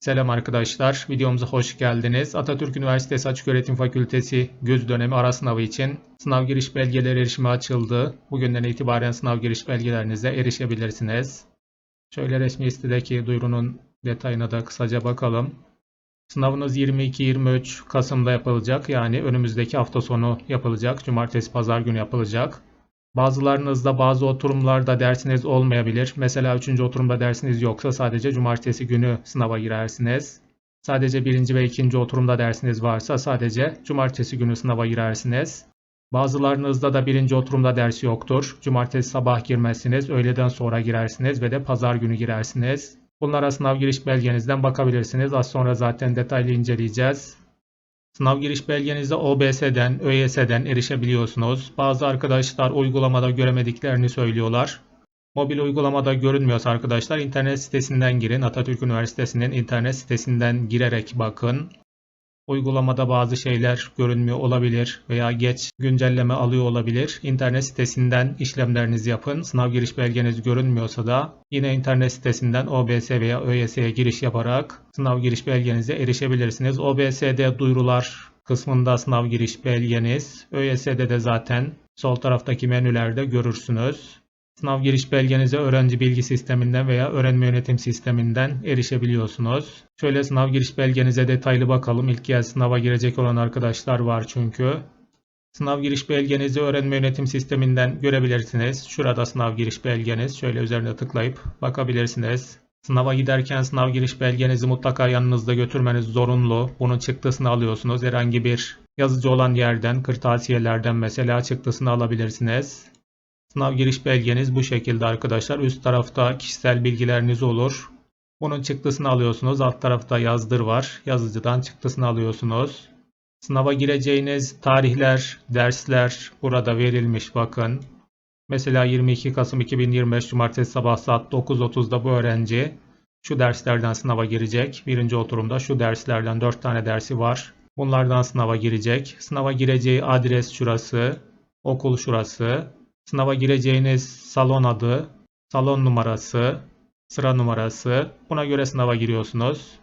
Selam arkadaşlar, videomuza hoş geldiniz. Atatürk Üniversitesi Açıköğretim Fakültesi göz dönemi ara sınavı için sınav giriş belgeleri erişimi açıldı. Bugünden itibaren sınav giriş belgelerinize erişebilirsiniz. Şöyle resmi sitedeki duyurunun detayına da kısaca bakalım. Sınavınız 22-23 Kasım'da yapılacak. Yani önümüzdeki hafta sonu yapılacak. Cumartesi, pazar günü yapılacak. Bazılarınızda bazı oturumlarda dersiniz olmayabilir. Mesela 3. oturumda dersiniz yoksa sadece cumartesi günü sınava girersiniz. Sadece 1. ve 2. oturumda dersiniz varsa sadece cumartesi günü sınava girersiniz. Bazılarınızda da 1. oturumda ders yoktur. Cumartesi sabah girmezsiniz, öğleden sonra girersiniz ve de pazar günü girersiniz. Bunlara sınav giriş belgenizden bakabilirsiniz. Az sonra zaten detaylı inceleyeceğiz. Sınav giriş belgenize OBS'den, ÖYS'den erişebiliyorsunuz. Bazı arkadaşlar uygulamada göremediklerini söylüyorlar. Mobil uygulamada görünmüyorsa arkadaşlar internet sitesinden girin. Atatürk Üniversitesi'nin internet sitesinden girerek bakın. Uygulamada bazı şeyler görünmüyor olabilir veya geç güncelleme alıyor olabilir. İnternet sitesinden işlemlerinizi yapın. Sınav giriş belgeniz görünmüyorsa da yine internet sitesinden OBS veya ÖYS'ye giriş yaparak sınav giriş belgenize erişebilirsiniz. OBS'de duyurular kısmında sınav giriş belgeniz, ÖYS'de de zaten sol taraftaki menülerde görürsünüz. Sınav giriş belgenize öğrenci bilgi sisteminden veya öğrenme yönetim sisteminden erişebiliyorsunuz. Şöyle sınav giriş belgenize detaylı bakalım. İlk kez sınava girecek olan arkadaşlar var çünkü. Sınav giriş belgenizi öğrenme yönetim sisteminden görebilirsiniz. Şurada sınav giriş belgeniz. Şöyle üzerine tıklayıp bakabilirsiniz. Sınava giderken sınav giriş belgenizi mutlaka yanınızda götürmeniz zorunlu. Bunun çıktısını alıyorsunuz. Herhangi bir yazıcı olan yerden, kırtasiyelerden mesela çıktısını alabilirsiniz. Sınav giriş belgeniz bu şekilde arkadaşlar. Üst tarafta kişisel bilgileriniz olur. Bunun çıktısını alıyorsunuz. Alt tarafta yazdır var. Yazıcıdan çıktısını alıyorsunuz. Sınava gireceğiniz tarihler, dersler burada verilmiş bakın. Mesela 22 Kasım 2025 Cumartesi sabah saat 9.30'da bu öğrenci şu derslerden sınava girecek. Birinci oturumda şu derslerden 4 tane dersi var. Bunlardan sınava girecek. Sınava gireceği adres şurası, okul şurası, Sınava gireceğiniz salon adı, salon numarası, sıra numarası. Buna göre sınava giriyorsunuz.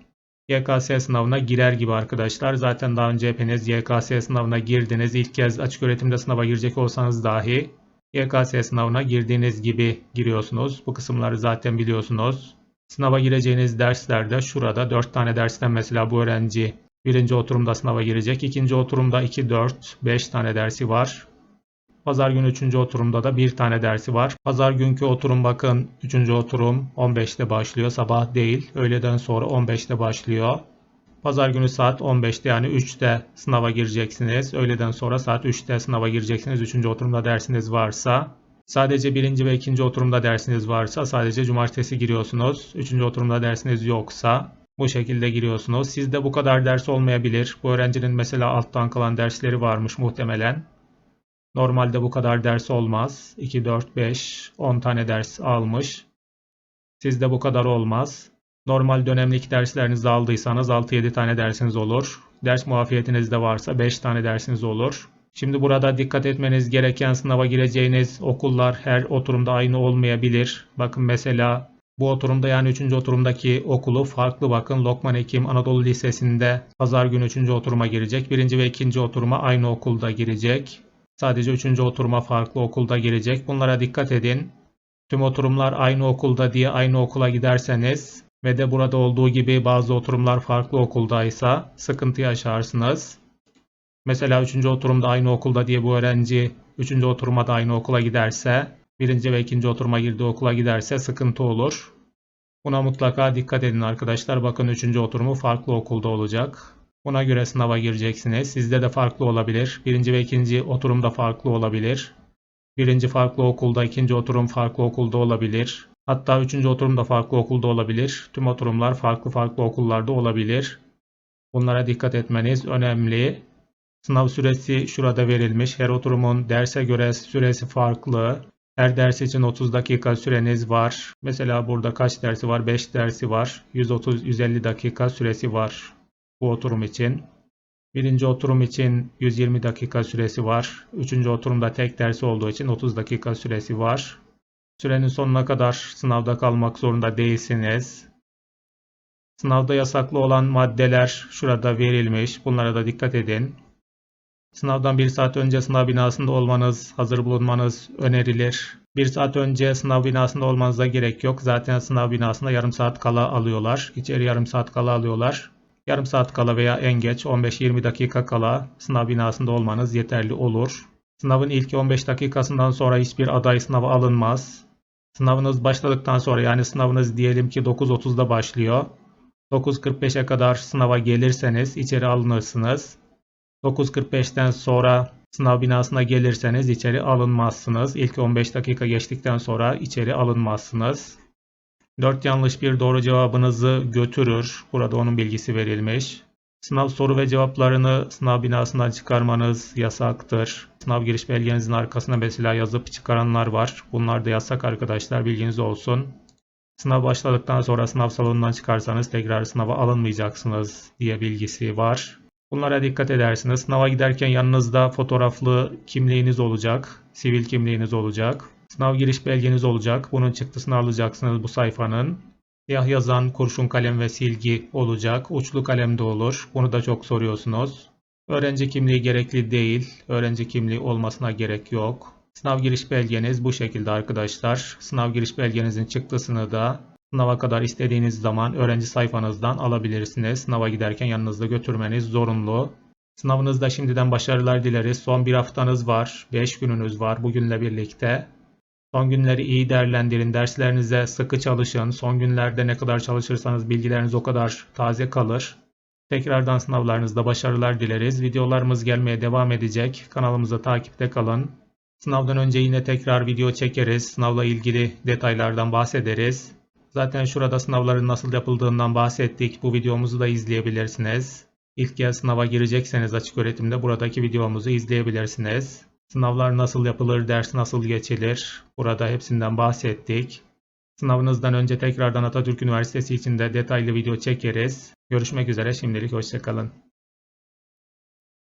YKS sınavına girer gibi arkadaşlar. Zaten daha önce hepiniz YKS sınavına girdiniz. İlk kez açık öğretimde sınava girecek olsanız dahi YKS sınavına girdiğiniz gibi giriyorsunuz. Bu kısımları zaten biliyorsunuz. Sınava gireceğiniz derslerde şurada 4 tane dersten mesela bu öğrenci birinci oturumda sınava girecek. ikinci oturumda 2, 4, 5 tane dersi var. Pazar günü 3. oturumda da bir tane dersi var. Pazar günkü oturum bakın 3. oturum 15'te başlıyor. Sabah değil. Öğleden sonra 15'te başlıyor. Pazar günü saat 15'te yani 3'te sınava gireceksiniz. Öğleden sonra saat 3'te sınava gireceksiniz. 3. oturumda dersiniz varsa. Sadece 1. ve 2. oturumda dersiniz varsa sadece cumartesi giriyorsunuz. 3. oturumda dersiniz yoksa bu şekilde giriyorsunuz. Sizde bu kadar ders olmayabilir. Bu öğrencinin mesela alttan kalan dersleri varmış muhtemelen. Normalde bu kadar ders olmaz. 2, 4, 5, 10 tane ders almış. Sizde bu kadar olmaz. Normal dönemlik derslerinizi aldıysanız 6-7 tane dersiniz olur. Ders muafiyetiniz de varsa 5 tane dersiniz olur. Şimdi burada dikkat etmeniz gereken sınava gireceğiniz okullar her oturumda aynı olmayabilir. Bakın mesela bu oturumda yani 3. oturumdaki okulu farklı bakın. Lokman Hekim Anadolu Lisesi'nde pazar günü 3. oturuma girecek. 1. ve 2. oturuma aynı okulda girecek. Sadece 3. oturuma farklı okulda girecek. Bunlara dikkat edin. Tüm oturumlar aynı okulda diye aynı okula giderseniz ve de burada olduğu gibi bazı oturumlar farklı okuldaysa sıkıntı yaşarsınız. Mesela 3. oturumda aynı okulda diye bu öğrenci 3. oturuma da aynı okula giderse, 1. ve 2. oturuma girdiği okula giderse sıkıntı olur. Buna mutlaka dikkat edin arkadaşlar. Bakın 3. oturumu farklı okulda olacak. Buna göre sınava gireceksiniz. Sizde de farklı olabilir. Birinci ve ikinci oturumda farklı olabilir. Birinci farklı okulda, ikinci oturum farklı okulda olabilir. Hatta üçüncü oturum da farklı okulda olabilir. Tüm oturumlar farklı farklı okullarda olabilir. Bunlara dikkat etmeniz önemli. Sınav süresi şurada verilmiş. Her oturumun derse göre süresi farklı. Her ders için 30 dakika süreniz var. Mesela burada kaç dersi var? 5 dersi var. 130-150 dakika süresi var bu oturum için. Birinci oturum için 120 dakika süresi var. Üçüncü oturumda tek dersi olduğu için 30 dakika süresi var. Sürenin sonuna kadar sınavda kalmak zorunda değilsiniz. Sınavda yasaklı olan maddeler şurada verilmiş. Bunlara da dikkat edin. Sınavdan bir saat önce sınav binasında olmanız, hazır bulunmanız önerilir. Bir saat önce sınav binasında olmanıza gerek yok. Zaten sınav binasında yarım saat kala alıyorlar. İçeri yarım saat kala alıyorlar. Yarım saat kala veya en geç 15-20 dakika kala sınav binasında olmanız yeterli olur. Sınavın ilk 15 dakikasından sonra hiçbir aday sınava alınmaz. Sınavınız başladıktan sonra yani sınavınız diyelim ki 9.30'da başlıyor. 9.45'e kadar sınava gelirseniz içeri alınırsınız. 9.45'ten sonra sınav binasına gelirseniz içeri alınmazsınız. İlk 15 dakika geçtikten sonra içeri alınmazsınız. 4 yanlış bir doğru cevabınızı götürür. Burada onun bilgisi verilmiş. Sınav soru ve cevaplarını sınav binasından çıkarmanız yasaktır. Sınav giriş belgenizin arkasına mesela yazıp çıkaranlar var. Bunlar da yasak arkadaşlar bilginiz olsun. Sınav başladıktan sonra sınav salonundan çıkarsanız tekrar sınava alınmayacaksınız diye bilgisi var. Bunlara dikkat edersiniz. Sınava giderken yanınızda fotoğraflı kimliğiniz olacak. Sivil kimliğiniz olacak. Sınav giriş belgeniz olacak. Bunun çıktısını alacaksınız bu sayfanın. Siyah yazan kurşun kalem ve silgi olacak. Uçlu kalem de olur. Bunu da çok soruyorsunuz. Öğrenci kimliği gerekli değil. Öğrenci kimliği olmasına gerek yok. Sınav giriş belgeniz bu şekilde arkadaşlar. Sınav giriş belgenizin çıktısını da sınava kadar istediğiniz zaman öğrenci sayfanızdan alabilirsiniz. Sınava giderken yanınızda götürmeniz zorunlu. Sınavınızda şimdiden başarılar dileriz. Son bir haftanız var. 5 gününüz var bugünle birlikte. Son günleri iyi değerlendirin. Derslerinize sıkı çalışın. Son günlerde ne kadar çalışırsanız bilgileriniz o kadar taze kalır. Tekrardan sınavlarınızda başarılar dileriz. Videolarımız gelmeye devam edecek. Kanalımıza takipte kalın. Sınavdan önce yine tekrar video çekeriz. Sınavla ilgili detaylardan bahsederiz. Zaten şurada sınavların nasıl yapıldığından bahsettik. Bu videomuzu da izleyebilirsiniz. İlk kez sınava girecekseniz açık öğretimde buradaki videomuzu izleyebilirsiniz. Sınavlar nasıl yapılır, ders nasıl geçilir? Burada hepsinden bahsettik. Sınavınızdan önce tekrardan Atatürk Üniversitesi için de detaylı video çekeriz. Görüşmek üzere şimdilik hoşçakalın.